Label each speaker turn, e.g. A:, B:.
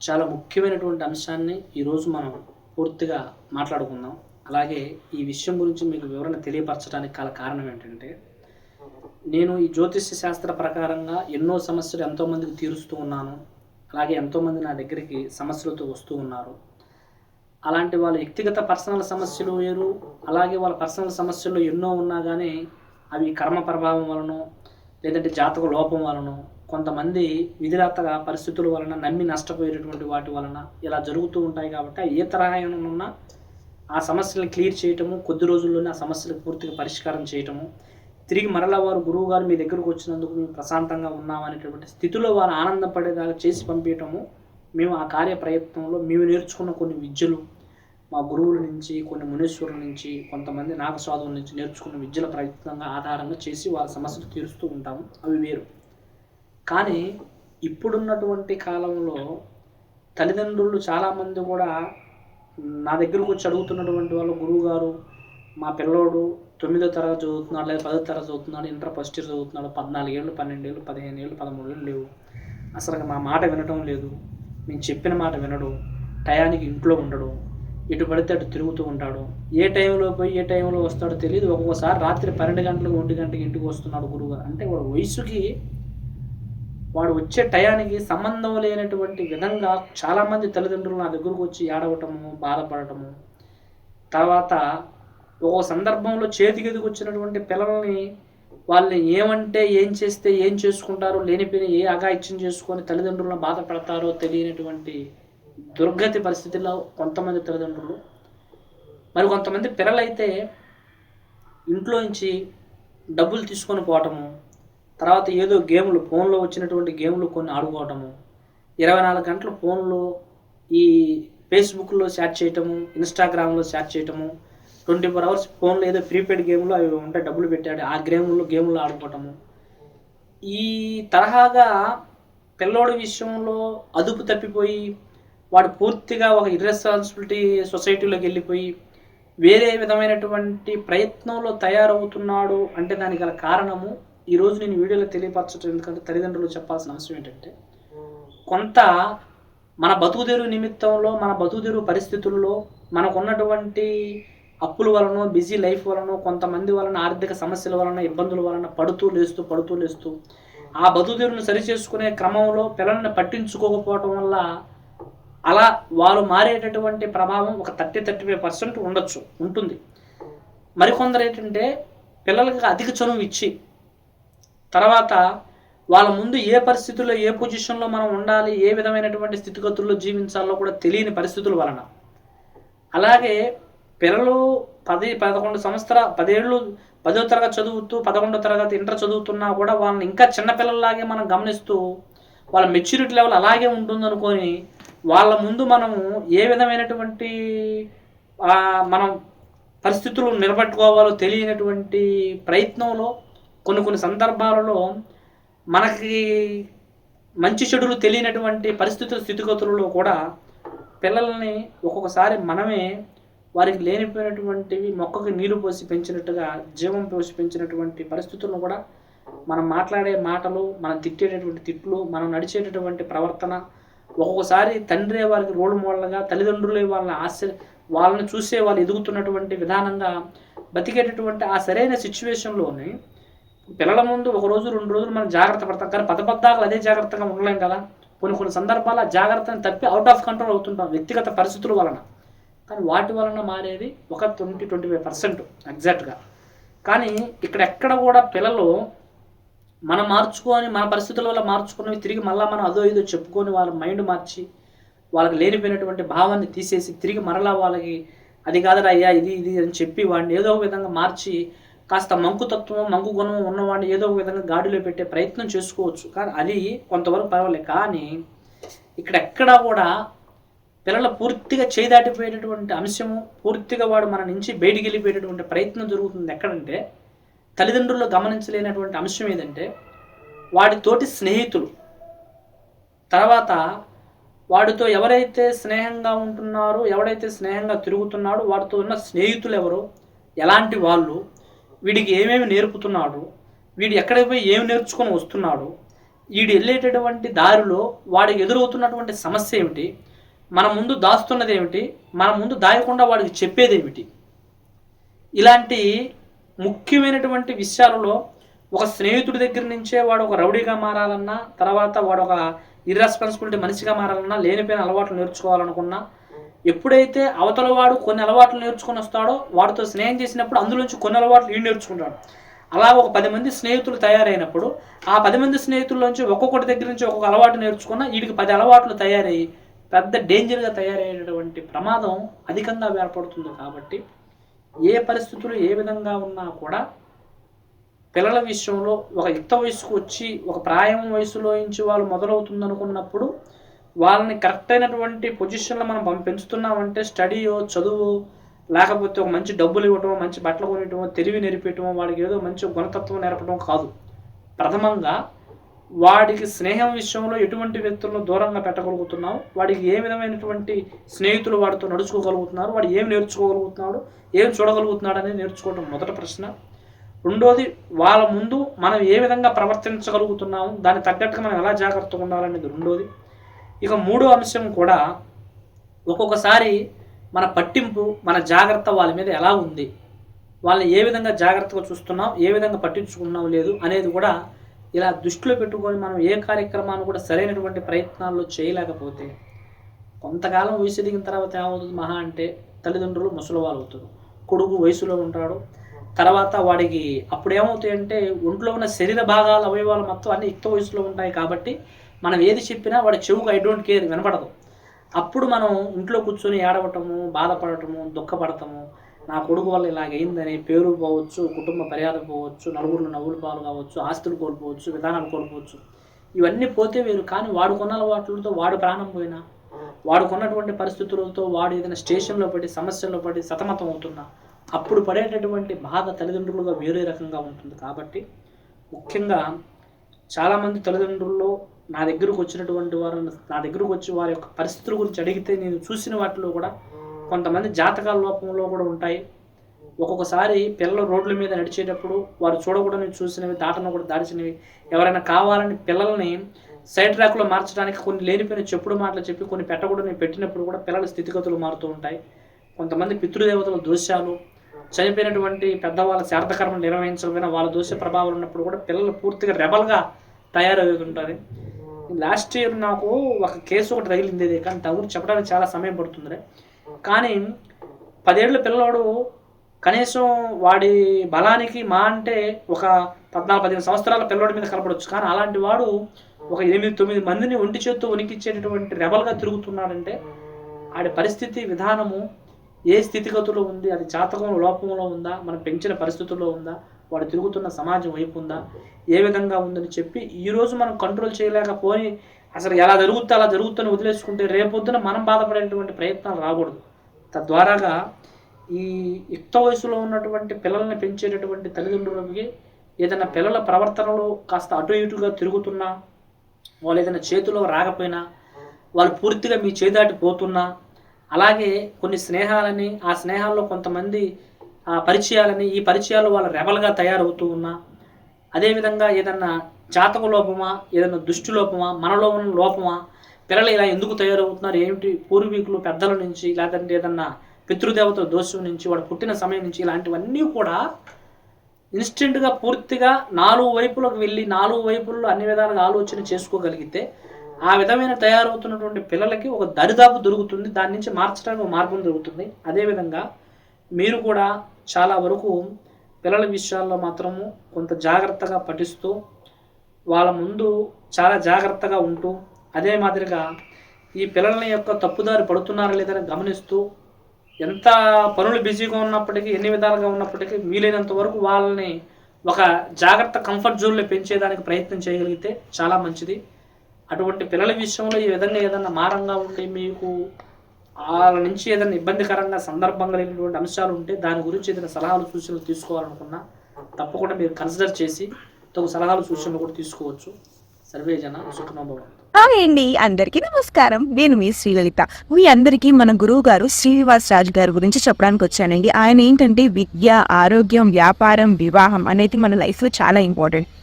A: చాలా ముఖ్యమైనటువంటి అంశాన్ని ఈరోజు మనం పూర్తిగా మాట్లాడుకుందాం. అలాగే ఈ విషయం గురించి మీకు వివరణ తెలియపరచడానికి గల కారణం ఏంటంటే నేను ఈ జ్యోతిష్య శాస్త్ర ప్రకారంగా ఎన్నో సమస్యలు ఎంతోమందికి తీరుస్తూ ఉన్నాను. అలాగే ఎంతోమంది నా దగ్గరికి సమస్యలతో వస్తూ ఉన్నారు. అలాంటి వాళ్ళ వ్యక్తిగత పర్సనల్ సమస్యలు వేరు అలాగే వాళ్ళ పర్సనల్ సమస్యలు ఎన్నో ఉన్నా కానీ అవి కర్మ ప్రభావం వలన లేదంటే జాతక లోపం వలన కొంతమంది విధిరాతగా పరిస్థితుల వలన నమ్మి నష్టపోయేటటువంటి వాటి వలన ఇలా జరుగుతూ ఉంటాయి కాబట్టి ఏ తరహా ఉన్నా ఆ సమస్యలను క్లియర్ చేయటము కొద్ది రోజుల్లోనే ఆ సమస్యలకు పూర్తిగా పరిష్కారం చేయటము. తిరిగి మరలా వారు గురువు గారు మీ దగ్గరకు వచ్చినందుకు మేము ప్రశాంతంగా ఉన్నామనేటటువంటి స్థితిలో వారు ఆనందపడేలాగా చేసి పంపించటము మేము ఆ కార్య ప్రయత్నంలో మేము నేర్చుకున్న కొన్ని విద్యలు మా గురువుల నుంచి కొన్ని మునీశ్వరుల నుంచి కొంతమంది నాగస్వాదుల నుంచి నేర్చుకున్న విద్యల ప్రయత్నంగా ఆధారంగా చేసి వారి సమస్యలు తీరుస్తూ ఉంటాము. అవి వేరు. కానీ ఇప్పుడున్నటువంటి కాలంలో తల్లిదండ్రులు చాలామంది కూడా నా దగ్గరకు వచ్చి అడుగుతున్నటువంటి వాళ్ళు గురువు గారు మా పిల్లోడు తొమ్మిదో తరగతి చదువుతున్నాడు లేదా పదో తరగతి చదువుతున్నాడు ఇంటర్ ఫస్ట్ ఇయర్ చదువుతున్నాడు పద్నాలుగేళ్ళు పన్నెండేళ్ళు పదిహేను ఏళ్ళు పదమూడు ఏళ్ళు లేవు. అసలు మా మాట వినటం లేదు. మేము చెప్పిన మాట వినడు. టయానికి ఇంట్లో ఉండడు. ఎటు పడితే అటు తిరుగుతూ ఉంటాడు. ఏ టైంలో పోయి ఏ టైంలో వస్తాడో తెలియదు ఒక్కొక్కసారి రాత్రి పన్నెండు గంటలకు ఒంటి గంటకి ఇంటికి వస్తున్నాడు గురువు అంటే వాడు వయసుకి వాడు వచ్చే టయానికి సంబంధం లేనటువంటి విధంగా చాలామంది తల్లిదండ్రులు నా దగ్గరకు వచ్చి ఏడవటము బాధపడటము. తర్వాత ఒక్కో సందర్భంలో చేతికి వచ్చినటువంటి పిల్లల్ని వాళ్ళని ఏమంటే ఏం చేస్తే ఏం చేసుకుంటారో లేనిపోయిన ఏ అగాయిత్యం చేసుకొని తల్లిదండ్రులను బాధ పెడతారో తెలియనటువంటి దుర్గతి పరిస్థితుల్లో కొంతమంది తల్లిదండ్రులు. మరి కొంతమంది పిల్లలైతే ఇంట్లో నుంచి డబ్బులు తీసుకొని పోవటము తర్వాత ఏదో గేములు ఫోన్లో వచ్చినటువంటి గేములు కొన్ని ఆడుకోవటము. ఇరవై నాలుగు గంటలు ఫోన్లో ఈ ఫేస్బుక్లో చాట్ చేయటము ఇన్స్టాగ్రామ్లో చాట్ చేయటము ట్వంటీ ఫోర్ అవర్స్ ఫోన్లో ఏదో ప్రీపెయిడ్ గేమ్లు అవి ఉంటాయి డబ్బులు పెట్టాడు. ఆ గేమ్లో గేమ్లో ఆడుకోవటము. ఈ తరహాగా పిల్లోడి విషయంలో అదుపు తప్పిపోయి వాడు పూర్తిగా ఒక ఇర్రెస్పాన్సిబిలిటీ సొసైటీలోకి వెళ్ళిపోయి వేరే విధమైనటువంటి ప్రయత్నంలో తయారవుతున్నాడు అంటే దానికి గల కారణము ఈరోజు నేను వీడియోలో తెలియపరచడం ఎందుకంటే తల్లిదండ్రులు చెప్పాల్సిన అవసరం ఏంటంటే కొంత మన బతుకుదెరువు నిమిత్తంలో మన బతుకుదెరువు పరిస్థితుల్లో మనకున్నటువంటి అప్పుల వలన బిజీ లైఫ్ వలన కొంతమంది వలన ఆర్థిక సమస్యల వలన ఇబ్బందుల వలన పడుతూ లేస్తూ పడుతూ లేస్తూ ఆ బతుకుదెరువును సరిచేసుకునే క్రమంలో పిల్లల్ని పట్టించుకోకపోవటం వల్ల అలా వాళ్ళు మారేటటువంటి ప్రభావం ఒక థర్టీ థర్టీ ఫైవ్ పర్సెంట్ ఉండొచ్చు ఉంటుంది. మరికొందరు ఏంటంటే పిల్లలకి అధిక చనువు ఇచ్చి తర్వాత వాళ్ళ ముందు ఏ పరిస్థితుల్లో ఏ పొజిషన్లో మనం ఉండాలి ఏ విధమైనటువంటి స్థితిగతుల్లో జీవించాలో కూడా తెలియని పరిస్థితుల వలన. అలాగే పిల్లలు పది పదకొండు సంవత్సర పదేళ్ళు పదో తరగతి చదువుతూ పదకొండో తరగతి ఇంటర్ చదువుతున్నా కూడా వాళ్ళని ఇంకా చిన్నపిల్లలాగే మనం గమనిస్తూ వాళ్ళ మెచ్యూరిటీ లెవెల్ అలాగే ఉంటుందనుకొని వాళ్ళ ముందు మనము ఏ విధమైనటువంటి మనం పరిస్థితులు నిలబెట్టుకోవాలో తెలియనటువంటి ప్రయత్నంలో కొన్ని కొన్ని సందర్భాలలో మనకి మంచి చెడులు తెలియనటువంటి పరిస్థితుల స్థితిగతులలో కూడా పిల్లల్ని ఒక్కొక్కసారి మనమే వారికి లేనిపోయినటువంటివి మొక్కకి నీరు పోసి పెంచినట్టుగా జీవం పోసి పెంచినటువంటి పరిస్థితులను కూడా మనం మాట్లాడే మాటలు మనం తిట్టేటటువంటి తిట్లు మనం నడిచేటటువంటి ప్రవర్తన ఒక్కొక్కసారి తండ్రి వారికి రోల్ మోడల్గా తల్లిదండ్రులే వాళ్ళని ఆశ్చర్య వాళ్ళని చూసే వాళ్ళు ఎదుగుతున్నటువంటి విధానంగా బతికేటటువంటి ఆ సరైన సిచ్యువేషన్లోని పిల్లల ముందు ఒక రోజు రెండు రోజులు మనం జాగ్రత్త పడతాం. కానీ పదబద్దాలు అదే జాగ్రత్తగా ఉండలేం కదా. కొన్ని కొన్ని సందర్భాల జాగ్రత్తని తప్పి అవుట్ ఆఫ్ కంట్రోల్ అవుతుంటాం వ్యక్తిగత పరిస్థితుల వలన. కానీ వాటి వలన మారేది ఒక ట్వంటీ ట్వంటీ ఫైవ్ పర్సెంట్ ఎగ్జాక్ట్గా కానీ ఇక్కడ ఎక్కడ కూడా పిల్లలు మనం మార్చుకొని మన పరిస్థితుల వల్ల మార్చుకున్నవి తిరిగి మళ్ళీ మనం అదో ఇదో చెప్పుకొని వాళ్ళ మైండ్ మార్చి వాళ్ళకి లేనిపోయినటువంటి భావాన్ని తీసేసి తిరిగి మరలా వాళ్ళకి అది కాదురా అయ్యా ఇది ఇది అని చెప్పి వాడిని ఏదో ఒక విధంగా మార్చి కాస్త మంకుతత్వం మంకు గుణం ఉన్నవాడిని ఏదో ఒక విధంగా గాడిలో పెట్టే ప్రయత్నం చేసుకోవచ్చు. కానీ అది కొంతవరకు పర్వాలేదు. కానీ ఇక్కడ ఎక్కడా కూడా పిల్లలు పూర్తిగా చేదాటిపోయేటటువంటి అంశము పూర్తిగా వాడు మన నుంచి బయటికి వెళ్ళిపోయేటటువంటి ప్రయత్నం జరుగుతుంది. ఎక్కడంటే తల్లిదండ్రులు గమనించలేనటువంటి అంశం ఏదంటే వాడితోటి స్నేహితులు. తర్వాత వాడితో ఎవరైతే స్నేహంగా ఉంటున్నారో ఎవడైతే స్నేహంగా తిరుగుతున్నాడో వాడితో ఉన్న స్నేహితులు ఎవరు ఎలాంటి వాళ్ళు వీడికి ఏమేమి నేర్పుతున్నాడు వీడు ఎక్కడికి పోయి ఏమి నేర్చుకొని వస్తున్నాడు వీడు వెళ్ళేటటువంటి దారిలో వాడికి ఎదురవుతున్నటువంటి సమస్య ఏమిటి మన ముందు దాస్తున్నది ఏమిటి మన ముందు దాయకుండా వాడికి చెప్పేది ఏమిటి? ఇలాంటి ముఖ్యమైనటువంటి విషయాలలో ఒక స్నేహితుడి దగ్గర నుంచే వాడు ఒక రౌడీగా మారాలన్నా తర్వాత వాడు ఒక ఇర్రెస్పాన్సిబిలిటీ మనిషిగా మారాలన్నా లేనిపోయిన అలవాట్లు నేర్చుకోవాలనుకున్నా ఎప్పుడైతే అవతల వాడు కొన్ని అలవాట్లు నేర్చుకొని వస్తాడో వాడితో స్నేహం చేసినప్పుడు అందులోంచి కొన్ని అలవాట్లు ఈ నేర్చుకుంటాడు. అలా ఒక పది మంది స్నేహితులు తయారైనప్పుడు ఆ పది మంది స్నేహితుల్లోంచి ఒక్కొక్కటి దగ్గర నుంచి ఒక్కొక్క అలవాటు నేర్చుకున్న వీడికి పది అలవాట్లు తయారయ్యి పెద్ద డేంజర్గా తయారయ్యేటటువంటి ప్రమాదం అధికంగా ఏర్పడుతుంది కాబట్టి ఏ పరిస్థితులు ఏ విధంగా ఉన్నా కూడా పిల్లల విషయంలో ఒక యుక్త వయసుకు వచ్చి ఒక ప్రాయం వయసులో నుంచి వాళ్ళు మొదలవుతుంది అనుకున్నప్పుడు వాళ్ళని కరెక్ట్ అయినటువంటి పొజిషన్లో మనం పెంచుతున్నామంటే స్టడీయో చదువు లేకపోతే ఒక మంచి డబ్బులు ఇవ్వటం మంచి బట్టలు కొనియటమో తెలివి నేర్పించటమో వాడికి ఏదో మంచి గుణతత్వం నేర్పడం కాదు. ప్రథమంగా వాడికి స్నేహం విషయంలో ఎటువంటి వ్యక్తులను దూరంగా పెట్టగలుగుతున్నాం వాడికి ఏ విధమైనటువంటి స్నేహితులు వాడితో నడుచుకోగలుగుతున్నారు? వాడు ఏం నేర్చుకోగలుగుతున్నాడు? ఏం చూడగలుగుతున్నాడు అనేది నేర్చుకోవడం మొదటి ప్రశ్న. రెండోది వాళ్ళ ముందు మనం ఏ విధంగా ప్రవర్తించగలుగుతున్నాము? దానికి తగ్గట్టుగా మనం ఎలా జాగ్రత్తగా ఉండాలనేది రెండోది. ఇక మూడో అంశం కూడా ఒక్కొక్కసారి మన పట్టింపు మన జాగ్రత్త వాళ్ళ మీద ఎలా ఉంది? వాళ్ళని ఏ విధంగా జాగ్రత్తగా చూస్తున్నాం ఏ విధంగా పట్టించుకున్నాం లేదు అనేది కూడా ఇలా దృష్టిలో పెట్టుకొని మనం ఏ కార్యక్రమాన్ని కూడా సరైనటువంటి ప్రయత్నాల్లో చేయలేకపోతే కొంతకాలం వయసు ఎదిగిన తర్వాత ఏమవుతుంది? మహా అంటే తల్లిదండ్రులు ముసలివాళ్ళు అవుతారు. కొడుకు వయసులో ఉంటాడు. తర్వాత వాడికి అప్పుడు ఏమవుతాయంటే ఒంట్లో ఉన్న శరీర భాగాల అవయవాలు మొత్తం అన్ని యుక్త వయసులో ఉంటాయి కాబట్టి మనం ఏది చెప్పినా వాడి చెవుకు ఐ డోంట్ కేర్ వినపడదు. అప్పుడు మనం ఇంట్లో కూర్చొని ఏడవటము బాధపడటము దుఃఖపడటము నా కొడుకు వల్ల ఇలాగైందని పేరు పోవచ్చు కుటుంబ మర్యాద పోవచ్చు నలుగురు నవ్వులు పాలు కావచ్చు ఆస్తులు కోల్పోవచ్చు విధానాలు కోల్పోవచ్చు. ఇవన్నీ పోతే వేరు. కానీ వాడు కొన్న అలవాట్లతో వాడు ప్రాణం పోయినా వాడు కొన్నటువంటి పరిస్థితులతో వాడు ఏదైనా స్టేషన్లో పడి సమస్యల్లో పడి సతమతం అవుతున్నా అప్పుడు పడేటటువంటి బాధ తల్లిదండ్రులుగా వేరే రకంగా ఉంటుంది. కాబట్టి ముఖ్యంగా చాలామంది తల్లిదండ్రుల్లో నా దగ్గరకు వచ్చినటువంటి వారు నా దగ్గరకు వచ్చి వారి యొక్క పరిస్థితుల గురించి అడిగితే నేను చూసిన వాటిలో కూడా కొంతమంది జాతకాల లోపంలో కూడా ఉంటాయి. ఒక్కొక్కసారి పిల్లలు రోడ్ల మీద నడిచేటప్పుడు వారు చూడకూడని చూసినవి దాటను కూడా దాడిచినవి. ఎవరైనా కావాలని పిల్లల్ని సైడ్ ట్రాక్లో మార్చడానికి కొన్ని లేనిపోయిన చెప్పుడు మాటలు చెప్పి కొన్ని పెట్టకూడని పెట్టినప్పుడు కూడా పిల్లల స్థితిగతులు మారుతూ ఉంటాయి. కొంతమంది పితృదేవతల దోషాలు చనిపోయినటువంటి పెద్దవాళ్ళ శార్థకర్మలు నిర్వహించకపోయినా వాళ్ళ దోష ప్రభావం ఉన్నప్పుడు కూడా పిల్లలు పూర్తిగా రెబల్గా తయారవుతుంటారు లాస్ట్ ఇయర్ నాకు ఒక కేసు ఒకటి తగిలింది కానీ దాని గురించి చెప్పడానికి చాలా సమయం పడుతుంది కానీ పదేళ్ళ పిల్లవాడు కనీసం వాడి బలానికి మా అంటే ఒక పద్నాలుగు పదిహేను సంవత్సరాల పిల్లవాడి మీద కనపడవచ్చు కానీ అలాంటి వాడు ఒక ఎనిమిది తొమ్మిది మందిని ఒంటి చేత్తో ఉనికిచ్చేటటువంటి రెబల్గా తిరుగుతున్నాడంటే ఆడి పరిస్థితి విధానము ఏ స్థితిగతులు ఉంది? అది జాతకం లోపంలో ఉందా? మనం పెంచిన పరిస్థితుల్లో ఉందా? వాడు తిరుగుతున్న సమాజం వైపు ఉందా? ఏ విధంగా ఉందని చెప్పి ఈరోజు మనం కంట్రోల్ చేయలేకపోయి అసలు ఎలా జరుగుతా అలా జరుగుతుందని వదిలేసుకుంటే రేపొద్దున మనం బాధపడేటువంటి ప్రయత్నాలు రాకూడదు. తద్వారాగా ఈ యుక్త వయసులో ఉన్నటువంటి పిల్లల్ని పెంచేటటువంటి తల్లిదండ్రులకి ఏదైనా పిల్లల ప్రవర్తనలో కాస్త అటు ఇటుగా తిరుగుతున్నా వాళ్ళు ఏదైనా చేతిలో రాకపోయినా వాళ్ళు పూర్తిగా మీ చేదాటి పోతున్నా అలాగే కొన్ని స్నేహాలని ఆ స్నేహాల్లో కొంతమంది పరిచయాలని ఈ పరిచయాలు వాళ్ళ రెబల్గా తయారవుతూ ఉన్నా అదేవిధంగా ఏదన్నా జాతక లోపమా ఏదైనా దృష్టి లోపమా మనలో ఉన్న లోపమా పిల్లలు ఇలా ఎందుకు తయారవుతున్నారు ఏమిటి పూర్వీకులు పెద్దల నుంచి లేదంటే ఏదన్నా పితృదేవత దోషం నుంచి వాడు పుట్టిన సమయం నుంచి ఇలాంటివన్నీ కూడా ఇన్స్టెంట్గా పూర్తిగా నాలుగు వైపులకు వెళ్ళి నాలుగు వైపుల్లో అన్ని విధాలుగా ఆలోచన చేసుకోగలిగితే ఆ విధమైన తయారవుతున్నటువంటి పిల్లలకి ఒక దరిదాపు దొరుకుతుంది. దాని నుంచి మార్చడానికి ఒక మార్గం దొరుకుతుంది. అదేవిధంగా మీరు కూడా చాలా వరకు పిల్లల విషయాల్లో మాత్రము కొంత జాగ్రత్తగా పఠిస్తూ వాళ్ళ ముందు చాలా జాగ్రత్తగా ఉంటూ అదే మాదిరిగా ఈ పిల్లల యొక్క తప్పుదారి పడుతున్నారా లేదని గమనిస్తూ ఎంత పనులు బిజీగా ఉన్నప్పటికీ ఎన్ని విధాలుగా ఉన్నప్పటికీ వీలైనంత వరకు వాళ్ళని ఒక జాగ్రత్త కంఫర్ట్ జోన్లో పెంచేదానికి ప్రయత్నం చేయగలిగితే చాలా మంచిది. అటువంటి పిల్లల విషయంలో ఈ విధంగా ఏదైనా మారంగా ఉండి మీకు వాళ్ళ నుంచి ఏదైనా ఇబ్బందికరంగా సందర్భం కలిగినటువంటి అంశాలు ఉంటే దాని గురించి ఏదైనా సలహాలు సూచనలు తీసుకోవాలనుకున్నా తప్పకుండా మీరు కన్సిడర్ చేసి తగు సలహాలు సూచనలు కూడా తీసుకోవచ్చు. సర్వే జన సుఖనోభవం
B: హాయ్ అండి అందరికీ నమస్కారం. నేను మీ శ్రీలలిత. మీ అందరికీ మన గురువు గారు శ్రీనివాస్ రాజు గారి గురించి చెప్పడానికి వచ్చానండి. ఆయన ఏంటంటే విద్య ఆరోగ్యం వ్యాపారం వివాహం అనేది మన లైఫ్లో చాలా ఇంపార్టెంట్